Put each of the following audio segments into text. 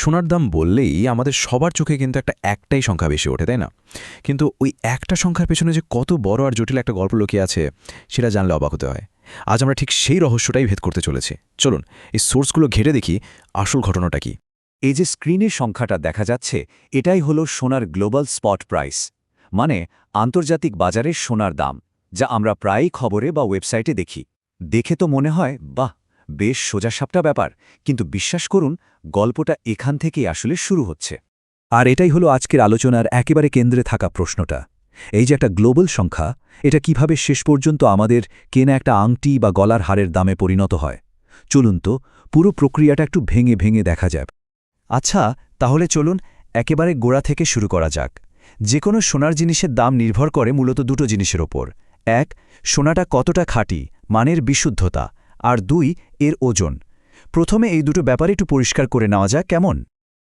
সোনার দাম বললেই আমাদের সবার চোখে কিন্তু একটা একটাই সংখ্যা বেশি ওঠে, তাই না? কিন্তু ওই একটা সংখ্যার পেছনে যে কত বড় আর জটিল একটা গল্প লুকিয়ে আছে, সেটা জানলে অবাক হতে হয়। আজ আমরা ঠিক সেই রহস্যটাই ভেদ করতে চলেছি। চলুন, এই সোর্সগুলো ঘেটে দেখি আসল ঘটনাটা কি। এই যে স্ক্রিনের সংখ্যাটা দেখা যাচ্ছে, এটাই হলো সোনার গ্লোবাল স্পট প্রাইস মানে আন্তর্জাতিক বাজারের সোনার দাম, যা আমরা প্রায়ই খবরে বা ওয়েবসাইটে দেখি। দেখে তো মনে হয়, বাহ! বেশ সোজাসাপটা ব্যাপার, কিন্তু বিশ্বাস করুন, গল্পটা এখান থেকেই আসলে শুরু হচ্ছে। আর এটাই হলো আজকের আলোচনার একেবারে কেন্দ্রে থাকা প্রশ্নটা। এই যে একটা গ্লোবাল সংখ্যা, এটা কীভাবে শেষ পর্যন্ত আমাদের কেনা একটা আংটি বা গলার হারের দামে পরিণত হয়? চলুন তো, পুরো প্রক্রিয়াটা একটু ভেঙে ভেঙে দেখা যাক। আচ্ছা তাহলে চলুন একেবারে গোড়া থেকে শুরু করা যাক। যে কোনো সোনার জিনিসের দাম নির্ভর করে মূলত দুটো জিনিসের ওপর। এক, সোনাটা কতটা খাঁটি, মানের বিশুদ্ধতা। আর দুই, এর ওজন। প্রথমে এই দুটো ব্যাপারে একটু পরিষ্কার করে নেওয়া যাক, কেমন?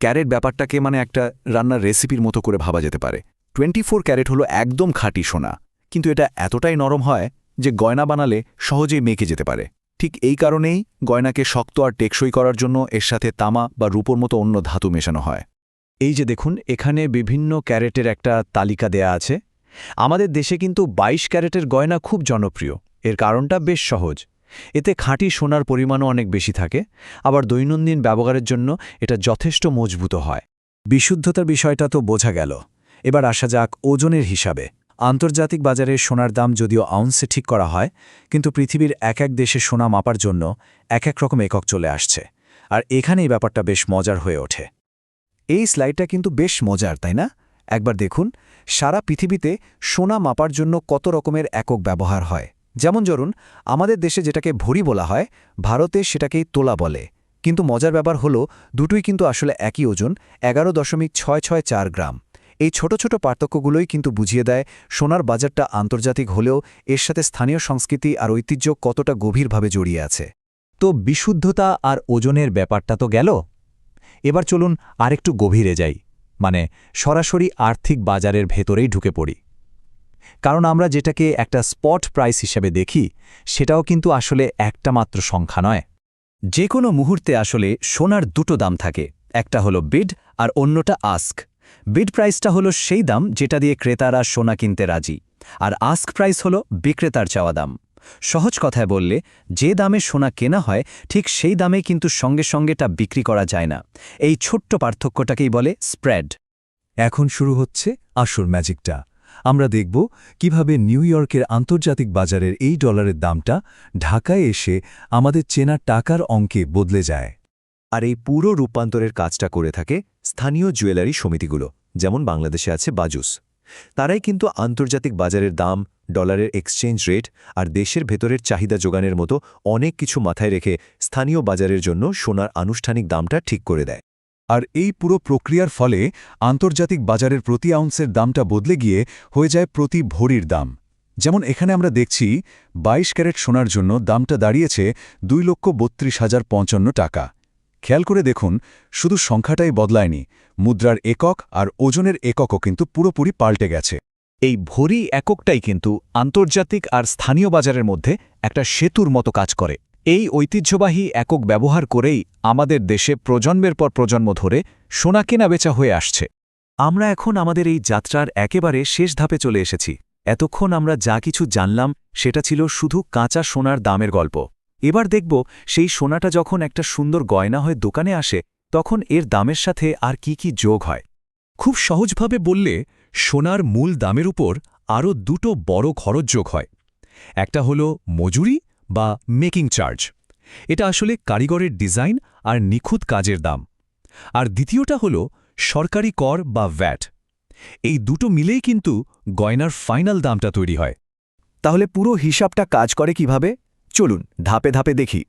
ক্যারেট ব্যাপারটাকে মানে একটা রান্নার রেসিপির মতো করে ভাবা যেতে পারে। টোয়েন্টি ফোর ক্যারেট হলো একদম খাঁটি সোনা, কিন্তু এটা এতটাই নরম হয় যে গয়না বানালে সহজেই মেকে যেতে পারে। ঠিক এই কারণেই গয়নাকে শক্ত আর টেকসই করার জন্য এর সাথে তামা বা রূপোর মতো অন্য ধাতু মেশানো হয়। এই যে দেখুন, এখানে বিভিন্ন ক্যারেটের একটা তালিকা দেয়া আছে। আমাদের দেশে কিন্তু ২২ ক্যারেটের গয়না খুব জনপ্রিয়। এর কারণটা বেশ সহজ। এতে খাঁটি সোনার পরিমাণও অনেক বেশি থাকে, আবার দৈনন্দিন ব্যবহারের জন্য এটা যথেষ্ট মজবুত হয়। বিশুদ্ধতার বিষয়টা তো বোঝা গেল। এবার আসা যাক ওজনের হিসাবে। আন্তর্জাতিক বাজারে সোনার দাম যদিও আউন্সে ঠিক করা হয়, কিন্তু পৃথিবীর এক এক দেশে সোনা মাপার জন্য এক এক রকম একক চলে আসছে। আর এখানেই ব্যাপারটা বেশ মজার হয়ে ওঠে। এই স্লাইডটা কিন্তু বেশ মজার, তাই না? একবার দেখুন, সারা পৃথিবীতে সোনা মাপার জন্য কত রকমের একক ব্যবহার হয়। যেমন ধরুন, আমাদের দেশে যেটাকে ভরি বলা হয়, ভারতে সেটাকেই তোলা বলে। কিন্তু মজার ব্যাপার হলো, দুটোই কিন্তু আসলে একই ওজন, এগারো দশমিক ছয় ছয় চার গ্রাম। এই ছোট ছোট পার্থক্যগুলোই কিন্তু বুঝিয়ে দেয়, সোনার বাজারটা আন্তর্জাতিক হলেও এর সাথে স্থানীয় সংস্কৃতি আর ঐতিহ্য কতটা গভীরভাবে জড়িয়ে আছে। তো বিশুদ্ধতা আর ওজনের ব্যাপারটা তো গেল? এবার চলুন আরেকটু গভীরে যাই মানে সরাসরি আর্থিক বাজারের ভেতরেই ঢুকে পড়ি। কারণ আমরা যেটাকে একটা স্পট প্রাইস হিসেবে দেখি, সেটাও কিন্তু আসলে একটা মাত্র সংখ্যা নয়। যে কোনো মুহূর্তে আসলে সোনার দুটো দাম থাকে, একটা হলো বিড আর অন্যটা আস্ক বিড প্রাইসটা হলো সেই দাম যেটা দিয়ে ক্রেতারা সোনা কিনতে রাজি, আর আস্ক প্রাইস হলো বিক্রেতার চাওয়া দাম। সহজ কথায় বললে, যে দামে সোনা কেনা হয়, ঠিক সেই দামে কিন্তু সঙ্গে সঙ্গে তা বিক্রি করা যায় না। এই ছোট্ট পার্থক্যটাকেই বলে স্প্রেড এখন শুরু হচ্ছে আসল ম্যাজিকটা আমরা দেখব কীভাবে নিউ ইয়র্কের আন্তর্জাতিক বাজারের এই ডলারের দামটা ঢাকায় এসে আমাদের চেনা টাকার অঙ্কে বদলে যায়। আর এই পুরো রূপান্তরের কাজটা করে থাকে স্থানীয় জুয়েলারি সমিতিগুলো, যেমন বাংলাদেশে আছে বাজুস। তারাই কিন্তু আন্তর্জাতিক বাজারের দাম, ডলারের এক্সচেঞ্জ রেট আর দেশের ভেতরের চাহিদা যোগানের মতো অনেক কিছু মাথায় রেখে স্থানীয় বাজারের জন্য সোনার আনুষ্ঠানিক দামটা ঠিক করে দেয়। আর এই পুরো প্রক্রিয়ার ফলে আন্তর্জাতিক বাজারের প্রতি আউন্সের দামটা বদলে গিয়ে হয়ে যায় প্রতি ভরির দাম। যেমন এখানে আমরা দেখছি ২২ ক্যারেট সোনার জন্য দামটা দাঁড়িয়েছে দুই লক্ষ বত্রিশ হাজার পঞ্চান্ন টাকা। খেয়াল করে দেখুন, শুধু সংখ্যাটাই বদলায়নি, মুদ্রার একক আর ওজনের এককও কিন্তু পুরোপুরি পাল্টে গেছে। এই ভরি এককটাই কিন্তু আন্তর্জাতিক আর স্থানীয় বাজারের মধ্যে একটা সেতুর মতো কাজ করে। এই ঐতিহ্যবাহী একক ব্যবহার করেই আমাদের দেশে প্রজন্মের পর প্রজন্ম ধরে সোনা কেনা বেচা হয়ে আসছে। আমরা এখন আমাদের এই যাত্রার একেবারে শেষ ধাপে চলে এসেছি। এতক্ষণ আমরা যা কিছু জানলাম, সেটা ছিল শুধু কাঁচা সোনার দামের গল্প। এবার দেখব সেই সোনাটা যখন একটা সুন্দর গয়না হয়ে দোকানে আসে, তখন এর দামের সাথে আর কি কি যোগ হয়। খুব সহজভাবে বললে, সোনার মূল দামের উপর আরও দুটো বড় খরচ যোগ হয়। একটা হল মজুরি বা মেকিং চার্জ। এটা আসলে কারিগরের ডিজাইন আর নিখুঁত কাজের দাম। আর দ্বিতীয়টা হল সরকারি কর বা ভ্যাট। এই দুটো মিলেই কিন্তু গয়নার ফাইনাল দামটা তৈরি হয়। তাহলে পুরো হিসাবটা কাজ করে কীভাবে? চলুন ধাপে ধাপে দেখি।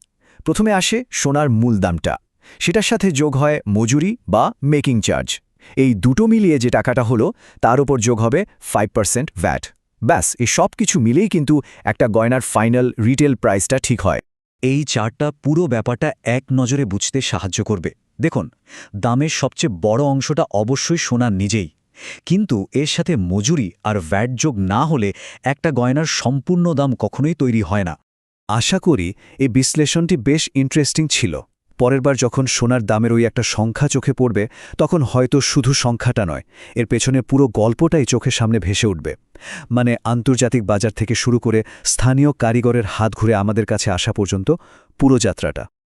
প্রথমে আসে সোনার মূল দামটা। সেটার সাথে যোগ হয় মজুরি বা মেকিং চার্জ। এই দুটো মিলিয়ে যে টাকাটা হলো, তার উপর যোগ হবে ফাইভ পার্সেন্ট ভ্যাট ব্যাস, এই সব কিছু মিলেই কিন্তু একটা গয়নার ফাইনাল রিটেল প্রাইসটা ঠিক হয়। এই চার্টটা পুরো ব্যাপারটা এক নজরে বুঝতে সাহায্য করবে। দেখুন, দামের সবচেয়ে বড় অংশটা অবশ্যই সোনার নিজেই। কিন্তু এর সাথে মজুরি আর ভ্যাট যোগ না হলে একটা গয়নার সম্পূর্ণ দাম কখনোই তৈরি হয় না। আশা করি এই বিশ্লেষণটি বেশ ইন্টারেস্টিং ছিল। পরের বার যখন সোনার দামের ওই একটা সংখ্যা চোখে পড়বে, তখন হয়তো শুধু সংখ্যাটা নয়, এর পেছনে পুরো গল্পটাই চোখের সামনে ভেসে উঠবে। মানে আন্তর্জাতিক বাজার থেকে শুরু করে স্থানীয় কারিগরের হাত ঘুরে আমাদের কাছে আসা পর্যন্ত পুরো যাত্রাটা।